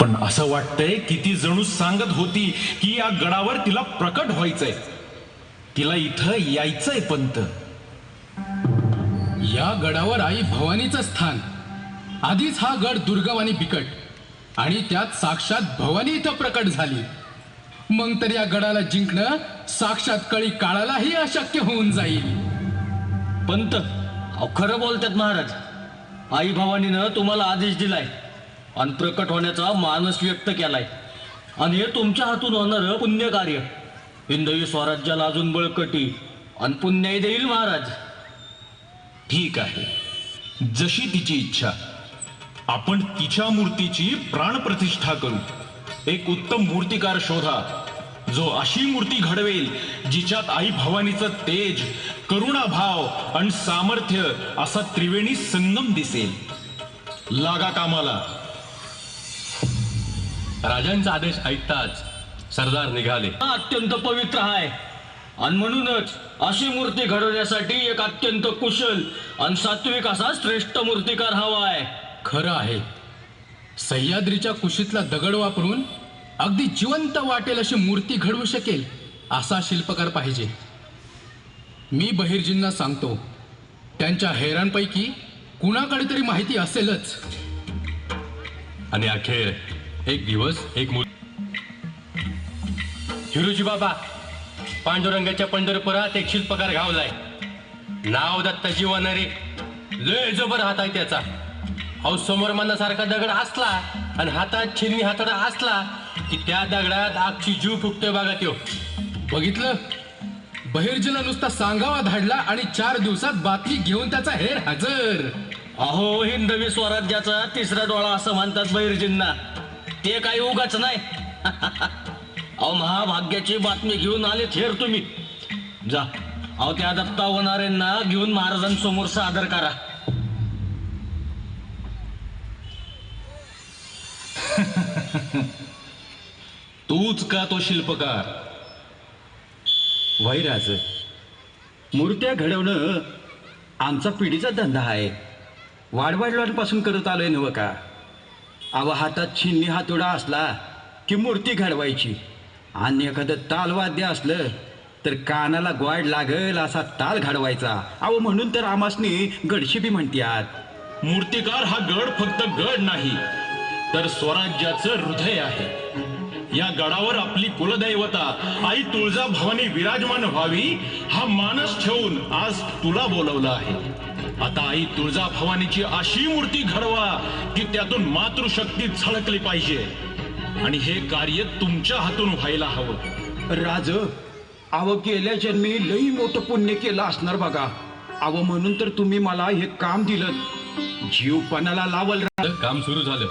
पण असं वाटतंय की ती जणू सांगत होती की या गडावर तिला प्रकट व्हायचंय. तिला इथं यायचंय पंत. या गडावर आई भवानीचं स्थान. आधीच हा गड दुर्गम आणि बिकट आणि त्यात साक्षात भवानी इथं प्रकट झाली. मग तर या गडाला जिंकणं साक्षात कळी काळालाही अशक्य होऊन जाईल. पंत अहो खरं बोलतात महाराज. आई भवानीनं तुम्हाला आदेश दिलाय. आणि प्रकट होण्याचा मानस व्यक्त केलाय. आणि हे तुमच्या हातून होणारं पुण्य कार्य हिंदवी स्वराज्याला अजून बळकटी आणि पुण्याही देईल महाराज. ठीक आहे. जशी तिची इच्छा. आपण तिच्या मूर्तीची प्राणप्रतिष्ठा करू. एक उत्तम मूर्तिकार शोधा. जो अशी मूर्ती घडवेल जिच्यात आई भवानीचं तेज करुणाभाव आणि सामर्थ्य असा त्रिवेणी संगम दिसेल. लागा कामाला. राजांचा आदेश ऐकताच सरदार निघाले. हा अत्यंत पवित्र आहे. आणि म्हणूनच अशी मूर्ती घडवण्यासाठी एक अत्यंत कुशल आणि सात्विक असा श्रेष्ठ मूर्तिकार हवा आहे. खरं आहे. सह्याद्रीच्या कुशीतला दगड वापरून अगदी जिवंत वाटेल अशी मूर्ती घडवू शकेल असा शिल्पकार पाहिजे. मी बहिर्जींना सांगतो त्यांच्या हैराणपैकी कुणाकडे तरी माहिती असेलच. आणि अखेर एक दिवस एक मुल हिरोजी बाबा पांडुरंगाच्या पंढरपुरात एक शिल्पकार घावलाय. नाव दत्ता जीवनारे लय जबर हात आहे त्याचा. अहो समोर मनासारखा दगड असला आणि हातात छिन्नी हाताडा असला की त्या दगडात आगची जीव फुटतोय बघा त्यो. बघितलं? बहिर्जीला नुसता सांगावा धाडला आणि चार दिवसात बातमी घेऊन त्याचा हेर हजर. अहो हिंदवी स्वराज्याचा तिसरा डोळा असं म्हणतात बहिर्जींना. ते काही उगाच नाही. अहो महाभाग्याची बातमी घेऊन आले थेर तुम्ही. जा. अहो त्या दत्ता होणाऱ्यांना घेऊन महाराजांसमोर सादर करा. तूच का तो शिल्पकार? वैराज मूर्त्या घडवणं आमचा पिढीचा धंदा आहे. वाढवाडलांपासून करत आलोय नव का? अवा हातात छिन्नी हातोडा असला की मूर्ती घडवायची. आणि एखादं तालवाद्य असलं तर कानाला ग्वाड लागल असा ताल घडवायचा. अहो म्हणून तर आमासनी गडशिबी म्हणतात मूर्तिकार हा गड फक्त गड नाही तर स्वराज्याचं हृदय आहे. या गडावर आपली कुलदैवता आई तुळजा भवानी विराजमान व्हावी हा मानस ठेवून आज तुला बोलवलं आहे. आता आई तुळजा भवानीची अशी मूर्ती घडवा की त्यातून मातृशक्ती झळकली पाहिजे. आणि हे कार्य तुमच्या हातून व्हायला हवं. राज अव गेल्या जन्मी लई मोठं पुण्य केलं असणार बघा. अव म्हणून तर तुम्ही मला हे काम दिलं. जीवपणाला लावल काम सुरू झालं.